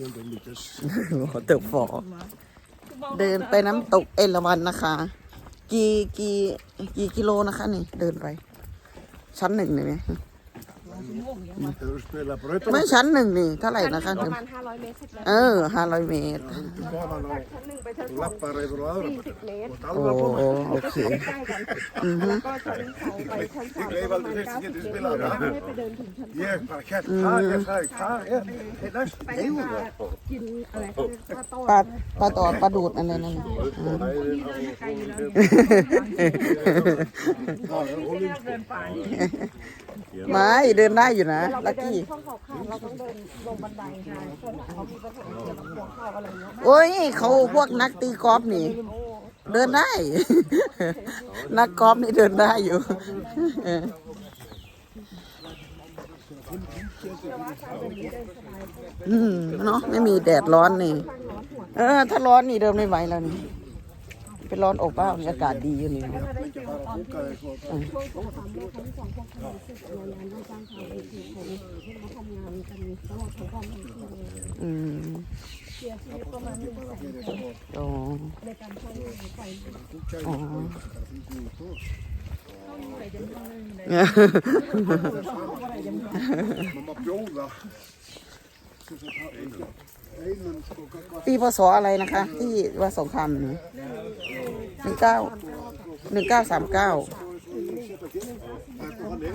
300 meters. หัวเติบฝอเดินไปน้ำตกเอราวันนะคะ กี่กี่กี่กิโลนะคะนี่ เดินไป ชั้นหนึ่งนี่ไหม Hefur þú spilað brautum? ไม่ชั้นหนึ่งนี่เท่าไหร่นะคะประมาณ500เมตรสิบเมตรเออห้าร้อยเมตร Þú góðan á, ชั้นหนึ่งไปชั้น þú สอง lappar yfir á aðra brautum. 40 เมตร Þú ert โอ้ alveg að koma. โอเค ใกล้กันแล้วก็ชั้นสองไปชั้นสามประมาณ90เมตรเราไม่ได้ไปเดินถึงชั้น Ég bara hélt, hvað er það, hvað er, er næst, eigum það? กินอะไรเขาเรียกว่าโต้ปลาปลาตอดปลาดูดอะไรนั่นน่ะไม่เดินได้อ ยู่นะเราไปลักเดินกี้ช่องเขาขาดเราต้องเดินลงบันไดค่ะเพื่อเขามีปัญหาเกี่ยวกับหัวเข่าอะไรเงี้ยโอ้ยเขาพวกนักตีกอล์ฟนี่ เดินได้ นักกอล์ฟนี่เดินได้อยู่อืมเนาะไม่มีแดดร้อนนี่ เออ ถ้าร้อนนี่เดินไม่ไหวแล้วนี่ เป็นร้อนอบอ้าวนี่อากาศดีอยู่นี่จะได้ฟีลตอนที่ช่วงสงครามโลกครั้งที่สองพวกเขารู้สึกหน่วยงานที่จ้างเขาไปคือคนที่มาทำงานกันตลอดทั้งวันทั้งคืนเลยอืมเสียชีวิตประมาณหนึ่งแสนคนอ๋อในการช่วยเหลือไฟอ๋อ Mamma bjóða. Einum sko, hvað, ปีพศอะไรนะคะ ที่ว่าสงครามนี่ หนึ่งเก้าหนึ่งเก้าสามเก้า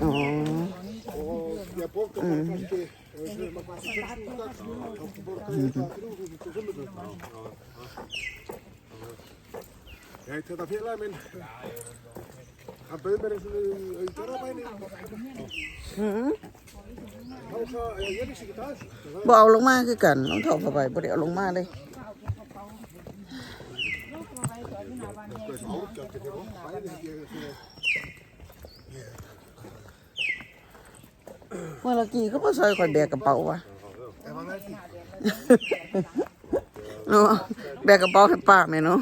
อ๋อ og ég bóka bara kannski, ef við segjum að það er 60 dags, þá borga ég það 3.500. Ég heit þetta félagi minn, hann bauð mér eins og við í Garðabæni. Þá sagði, ég vissi ekki það þessu. Það var บ่เอาลงมาคือกันน้องถอดเข้าไปบ่ได้เอาลงมาเลย เมื่อกี้เขาบ่ซอยข่อยแบกกระเป๋าวะ ef hann er ekki. เนาะแบกกระเป๋าให้ป้าแม่เนาะ